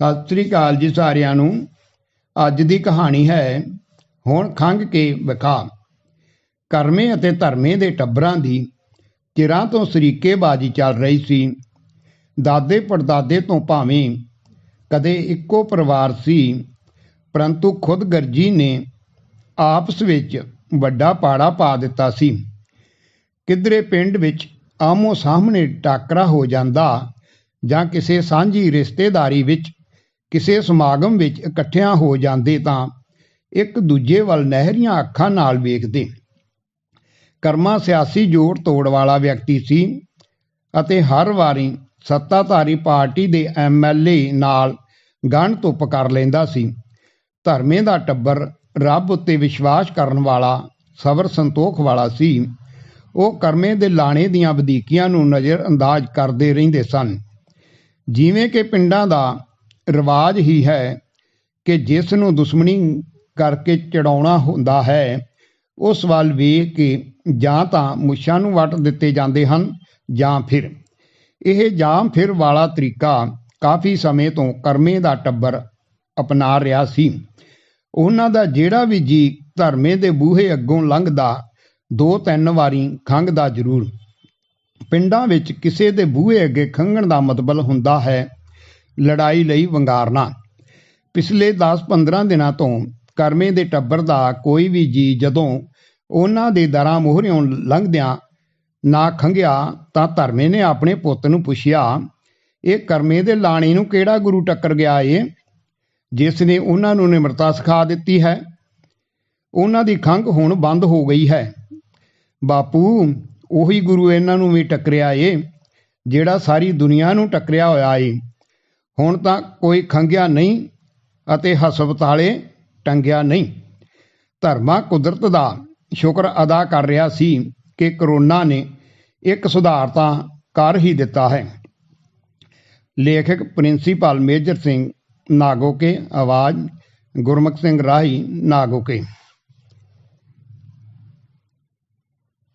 ਸਤਿ ਸ੍ਰੀ ਅਕਾਲ ਜੀ ਸਾਰਿਆਂ ਨੂੰ। ਅੱਜ ਦੀ ਕਹਾਣੀ ਹੈ, ਹੁਣ ਖੰਗ ਕੇ ਵਿਖਾ। ਕਰਮੇ ਅਤੇ ਧਰਮੇ ਦੇ ਟੱਬਰਾਂ ਦੀ ਚਿਰਾਂ ਤੋਂ ਸਰੀਕੇਬਾਜ਼ੀ ਚੱਲ ਰਹੀ ਸੀ। ਦਾਦੇ ਪੜਦਾਦੇ ਤੋਂ ਭਾਵੇਂ ਕਦੇ ਇੱਕੋ ਪਰਿਵਾਰ ਸੀ, ਪਰੰਤੂ ਖੁਦਗਰਜੀ ਨੇ ਆਪਸ ਵਿੱਚ ਵੱਡਾ ਪਾੜਾ ਪਾ ਦਿੱਤਾ ਸੀ। ਕਿਧਰੇ ਪਿੰਡ ਵਿੱਚ ਆਮੋ ਸਾਹਮਣੇ ਟਾਕਰਾ ਹੋ ਜਾਂਦਾ ਜਾਂ ਕਿਸੇ ਸਾਂਝੀ ਰਿਸ਼ਤੇਦਾਰੀ ਵਿੱਚ ਕਿਸੇ ਸਮਾਗਮ ਵਿੱਚ ਇਕੱਠਿਆਂ ਹੋ ਜਾਂਦੇ ਤਾਂ ਇੱਕ ਦੂਜੇ ਵੱਲ ਨਹਿਰੀਆਂ ਅੱਖਾਂ ਨਾਲ ਵੇਖਦੇ। ਕਰਮਾ ਸਿਆਸੀ ਜੋੜ ਤੋੜ ਵਾਲਾ ਵਿਅਕਤੀ ਸੀ ਅਤੇ ਹਰ ਵਾਰੀ ਸੱਤਾਧਾਰੀ ਪਾਰਟੀ ਦੇ ਐਮਐਲਏ ਨਾਲ ਗਣ ਧੁੱਪ ਕਰ ਲੈਂਦਾ ਸੀ। ਧਰਮੇ ਦਾ ਟੱਬਰ ਰੱਬ ਉੱਤੇ ਵਿਸ਼ਵਾਸ ਕਰਨ ਵਾਲਾ, ਸਬਰ ਸੰਤੋਖ ਵਾਲਾ ਸੀ। ਉਹ ਕਰਮੇ ਦੇ ਲਾਣੇ ਦੀਆਂ ਵਧੀਕੀਆਂ ਨੂੰ ਨਜ਼ਰ ਅੰਦਾਜ਼ ਕਰਦੇ ਰਹਿੰਦੇ ਸਨ। ਜਿਵੇਂ ਕਿ ਪਿੰਡਾਂ ਦਾ ਰਿਵਾਜ ਹੀ ਹੈ ਕਿ ਜਿਸ ਨੂੰ ਦੁਸ਼ਮਣੀ ਕਰਕੇ ਚੜਾਉਣਾ ਹੁੰਦਾ ਹੈ, ਉਸ ਵੱਲ ਵੇਖ ਕੇ ਜਾਂ ਤਾਂ ਮੁੱਛਾਂ ਨੂੰ ਵੱਟ ਦਿੱਤੇ ਜਾਂਦੇ ਹਨ ਜਾਂ ਫਿਰ। ਇਹ ਜਾਂ ਫਿਰ ਵਾਲਾ ਤਰੀਕਾ ਕਾਫੀ ਸਮੇਂ ਤੋਂ ਕਰਮੇ ਦਾ ਟੱਬਰ ਅਪਣਾ ਰਿਹਾ ਸੀ। ਉਹਨਾਂ ਦਾ ਜਿਹੜਾ ਵੀ ਜੀ ਧਰਮੇ ਦੇ ਬੂਹੇ ਅੱਗੋਂ ਲੰਘਦਾ ਦੋ ਤਿੰਨ ਵਾਰੀ ਖੰਘਦਾ ਜ਼ਰੂਰ। ਪਿੰਡਾਂ ਵਿੱਚ ਕਿਸੇ ਦੇ ਬੂਹੇ ਅੱਗੇ ਖੰਘਣ ਦਾ ਮਤਲਬ ਹੁੰਦਾ ਹੈ। ਲੜਾਈ ਲਈ ਵੰਗਾਰਨਾ। ਪਿਛਲੇ 10-15 ਦਿਨਾਂ ਤੋਂ ਕਰਮੇ ਦੇ ਟੱਬਰ ਦਾ ਕੋਈ ਵੀ ਜੀ ਜਦੋਂ ਉਹਨਾਂ ਦੇ ਦਰਾਂ ਮੋਹਰਿਓਂ ਲੰਘਦਿਆਂ ਨਾ ਖੰਘਿਆ ਤਾਂ ਧਰਮੇ ਨੇ ਆਪਣੇ ਪੁੱਤ ਨੂੰ ਪੁੱਛਿਆ, ਇਹ ਕਰਮੇ ਦੇ ਲਾਣੀ ਨੂੰ ਕਿਹੜਾ ਗੁਰੂ ਟੱਕਰ ਗਿਆ ਏ, ਜਿਸ ਨੇ ਉਹਨਾਂ ਨੂੰ ਨਿਮਰਤਾ ਸਿਖਾ ਦਿੱਤੀ ਹੈ? ਉਹਨਾਂ ਦੀ ਖੰਘ ਹੁਣ ਬੰਦ ਹੋ ਗਈ ਹੈ। ਬਾਪੂ, ਉਹੀ ਗੁਰੂ ਇਹਨਾਂ ਨੂੰ ਵੀ ਟੱਕਰਿਆ ਏ, ਜਿਹੜਾ ਸਾਰੀ ਦੁਨੀਆ ਨੂੰ ਟੱਕਰਿਆ ਹੋਇਆ ਏ। ਹੁਣ ਤਾਂ ਕੋਈ ਖੰਗਿਆ ਨਹੀਂ ਅਤੇ ਹਸਪਤਾਲੇ ਟੰਗਿਆ ਨਹੀਂ। ਧਰਮਾ ਕੁਦਰਤ ਦਾ ਸ਼ੁਕਰ ਅਦਾ ਕਰ ਰਿਹਾ ਸੀ ਕਿ ਕਰੋਨਾ ਨੇ ਇੱਕ ਸੁਧਾਰ ਤਾਂ ਕਰ ਹੀ ਦਿੱਤਾ ਹੈ। ਲੇਖਕ ਪ੍ਰਿੰਸੀਪਲ ਮੇਜਰ ਸਿੰਘ ਨਾਗੋਕੇ, ਆਵਾਜ਼ ਗੁਰਮੁਖ ਸਿੰਘ ਰਾਹੀ ਨਾਗੋਕੇ।